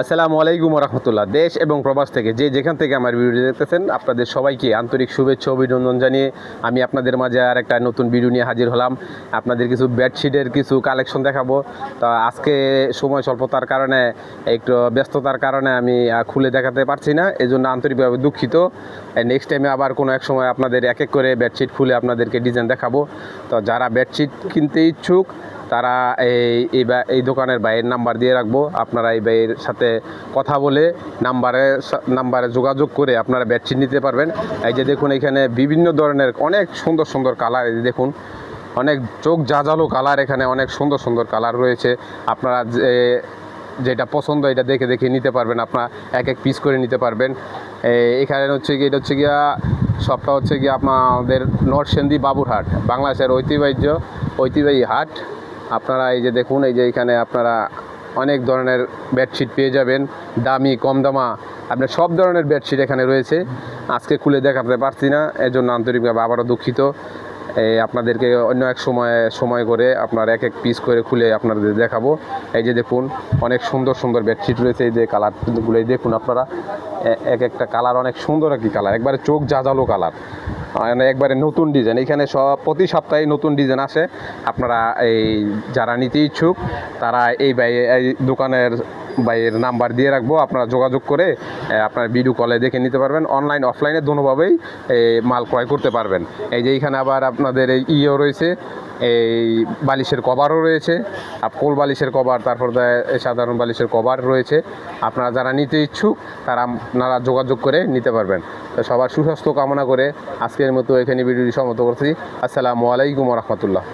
আসসালামু আলাইকুম রহমতুল্লাহ। দেশ এবং প্রবাস থেকে যে যেখান থেকে আমার ভিডিও দেখতেছেন, আপনাদের সবাইকে আন্তরিক শুভেচ্ছা অভিনন্দন জানিয়ে আমি আপনাদের মাঝে আর একটা নতুন ভিডিও নিয়ে হাজির হলাম। আপনাদের কিছু বেডশিটের কিছু কালেকশন দেখাবো। তা আজকে সময় স্বল্পতার কারণে, একটু ব্যস্ততার কারণে আমি খুলে দেখাতে পারছি না। এই জন্য আন্তরিকভাবে দুঃখিত। নেক্সট টাইমে আবার কোনো এক সময় আপনাদের এক এক করে বেডশিট খুলে আপনাদেরকে ডিজাইন দেখাবো। তো যারা বেডশিট কিনতে ইচ্ছুক তারা এই এই এই দোকানের ভাইয়ের নাম্বার দিয়ে রাখব। আপনারা এই ভাইয়ের সাথে কথা বলে নাম্বারে নাম্বারে যোগাযোগ করে আপনারা বেডশিট নিতে পারবেন। এই যে দেখুন এখানে বিভিন্ন ধরনের অনেক সুন্দর সুন্দর কালার, এই দেখুন, অনেক চোখ জাজালো কালার এখানে, অনেক সুন্দর সুন্দর কালার রয়েছে। আপনারা যে, যেটা পছন্দ এটা দেখে দেখে নিতে পারবেন, আপনার এক এক পিস করে নিতে পারবেন। এখানে হচ্ছে কি এটা হচ্ছে গিয়া, সবটা হচ্ছে গিয়া আপনাদের নরসেন্দি বাবুরহাট, বাংলাদেশের ঐতিহ্য, ঐতিহ্যবাহী হাট। আপনারা এই যে দেখুন, এই যে এখানে আপনারা অনেক ধরনের বেডশিট পেয়ে যাবেন। দামি, কম দামা, আপনার সব ধরনের বেডশিট এখানে রয়েছে। আজকে খুলে দেখাতে পারছি না, এজন্য আন্তরিকভাবে আবারও দুঃখিত। আপনাদেরকে অন্য এক সময় সময় করে আপনার এক এক পিস করে খুলে আপনাদের দেখাবো। এই যে দেখুন, অনেক সুন্দর সুন্দর বেডশিট রয়েছে। এই যে কালারগুলো দেখুন আপনারা। এক একটা কালার অনেক সুন্দর একটি কালার একবারে চোখ জাজালো কালার মানে একবারে নতুন ডিজাইন এখানে সব, প্রতি সপ্তাহে নতুন ডিজাইন আসে। আপনারা এই, যারা নিতে ইচ্ছুক, তারা এই এই দোকানের বাইয়ের নাম্বার দিয়ে রাখব আপনারা যোগাযোগ করে আপনার ভিডিও কলে দেখে নিতে পারবেন। অনলাইন অফলাইনে দোনোভাবেই এ, মাল ক্রয় করতে পারবেন। এই যে এইখানে আবার আপনাদের এই ইয়েও রয়েছে এই বালিশের কভারও রয়েছে আর কোল বালিশের কভার তারপর সাধারণ বালিশের কভার রয়েছে। আপনারা যারা নিতে ইচ্ছুক তারা আপনারা যোগাযোগ করে নিতে পারবেন। তো সবার সুস্বাস্থ্য কামনা করে আজকের মতো এখানে ভিডিওটি সমাপ্ত করছি। আসসালামু আলাইকুম রহমতুল্লাহ।